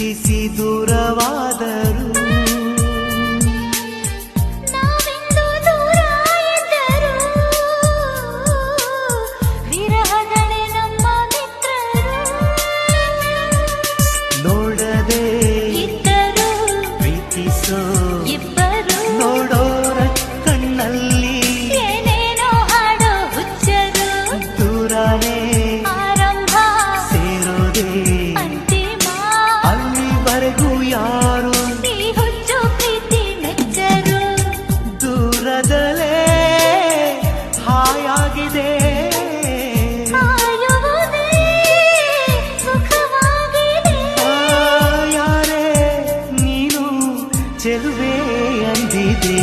ಚಿಂತಿಸಿ ದೂರವಾದರು ಹಾಯಾಗಿದೆ. ಯಾರೇ ನೀನು ಚೆಲುವೆ ಅಂದಿದೆ